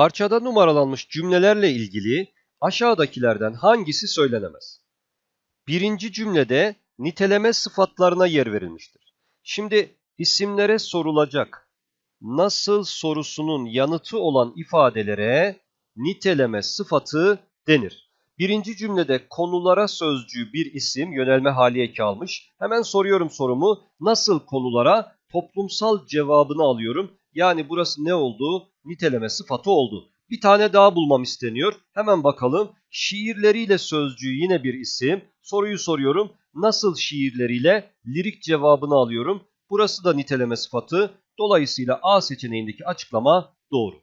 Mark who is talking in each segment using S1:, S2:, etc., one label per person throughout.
S1: Parçada numaralanmış cümlelerle ilgili aşağıdakilerden hangisi söylenemez? Birinci cümlede niteleme sıfatlarına yer verilmiştir. Şimdi isimlere sorulacak nasıl sorusunun yanıtı olan ifadelere niteleme sıfatı denir. Birinci cümlede konulara sözcüğü bir isim yönelme hali eki almış. Hemen soruyorum sorumu. Nasıl konulara toplumsal cevabını alıyorum. Yani burası ne oldu? Niteleme sıfatı oldu. Bir tane daha bulmam isteniyor. Hemen bakalım. Şiirleriyle sözcüğü yine bir isim. Soruyu soruyorum. Nasıl şiirleriyle lirik cevabını alıyorum. Burası da niteleme sıfatı. Dolayısıyla A seçeneğindeki açıklama doğru.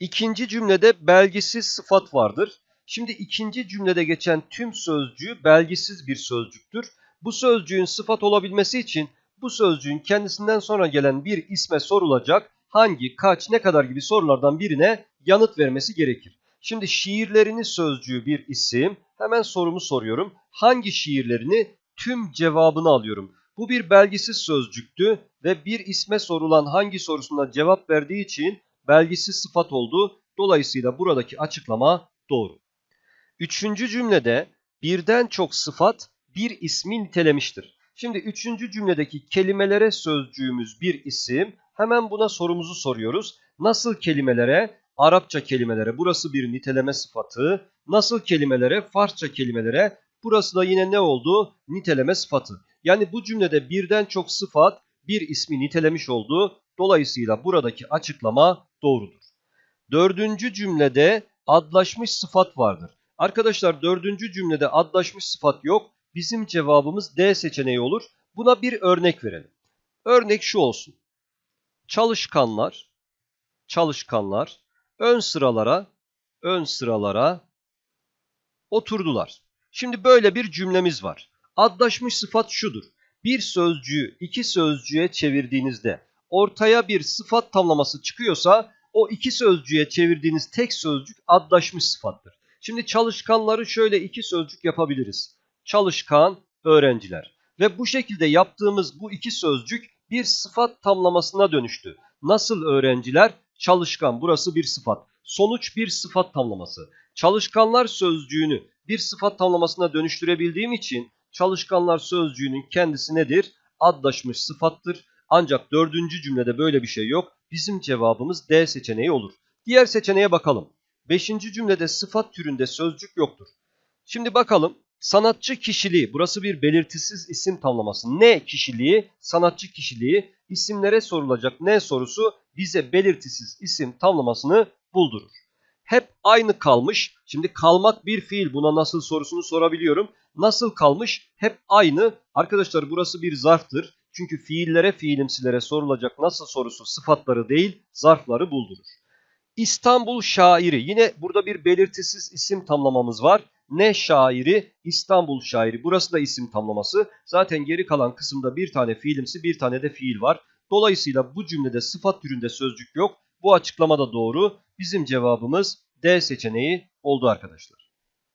S1: İkinci cümlede belgisiz sıfat vardır. Şimdi ikinci cümlede geçen tüm sözcüğü belgisiz bir sözcüktür. Bu sözcüğün sıfat olabilmesi için bu sözcüğün kendisinden sonra gelen bir isme sorulacak hangi, kaç, ne kadar gibi sorulardan birine yanıt vermesi gerekir. Şimdi şiirlerini sözcüğü bir isim. Hemen sorumu soruyorum. Hangi şiirlerini? Tüm cevabını alıyorum. Bu bir belgisiz sözcüktü ve bir isme sorulan hangi sorusuna cevap verdiği için belgisiz sıfat oldu. Dolayısıyla buradaki açıklama doğru. Üçüncü cümlede birden çok sıfat bir ismi nitelemiştir. Şimdi üçüncü cümledeki kelimelere sözcüğümüz bir isim. Hemen buna sorumuzu soruyoruz. Nasıl kelimelere? Arapça kelimelere. Burası bir niteleme sıfatı. Nasıl kelimelere? Farsça kelimelere. Burası da yine ne oldu? Niteleme sıfatı. Yani bu cümlede birden çok sıfat bir ismi nitelemiş oldu. Dolayısıyla buradaki açıklama doğrudur. Dördüncü cümlede adlaşmış sıfat vardır. Arkadaşlar dördüncü cümlede adlaşmış sıfat yok. Bizim cevabımız D seçeneği olur. Buna bir örnek verelim. Örnek şu olsun. Çalışkanlar, çalışkanlar ön sıralara, ön sıralara oturdular. Şimdi böyle bir cümlemiz var. Adlaşmış sıfat şudur. Bir sözcüğü iki sözcüğe çevirdiğinizde ortaya bir sıfat tamlaması çıkıyorsa o iki sözcüğe çevirdiğiniz tek sözcük adlaşmış sıfattır. Şimdi çalışkanları şöyle iki sözcük yapabiliriz. Çalışkan öğrenciler. Ve bu şekilde yaptığımız bu iki sözcük bir sıfat tamlamasına dönüştü. Nasıl öğrenciler? Çalışkan burası bir sıfat. Sonuç bir sıfat tamlaması. Çalışkanlar sözcüğünü bir sıfat tamlamasına dönüştürebildiğim için çalışkanlar sözcüğünün kendisi nedir? Adlaşmış sıfattır. Ancak dördüncü cümlede böyle bir şey yok. Bizim cevabımız D seçeneği olur. Diğer seçeneğe bakalım. Beşinci cümlede sıfat türünde sözcük yoktur. Şimdi bakalım. Sanatçı kişiliği. Burası bir belirtisiz isim tamlaması. Ne kişiliği? Sanatçı kişiliği. İsimlere sorulacak ne sorusu bize belirtisiz isim tamlamasını buldurur. Hep aynı kalmış. Şimdi kalmak bir fiil. Buna nasıl sorusunu sorabiliyorum. Nasıl kalmış? Hep aynı. Arkadaşlar burası bir zarftır. Çünkü fiillere fiilimsilere sorulacak nasıl sorusu sıfatları değil zarfları buldurur. İstanbul şairi. Yine burada bir belirtisiz isim tamlamamız var. Ne şairi? İstanbul şairi. Burası da isim tamlaması. Zaten geri kalan kısımda bir tane fiilimsi bir tane de fiil var. Dolayısıyla bu cümlede sıfat türünde sözcük yok. Bu açıklama da doğru. Bizim cevabımız D seçeneği oldu arkadaşlar.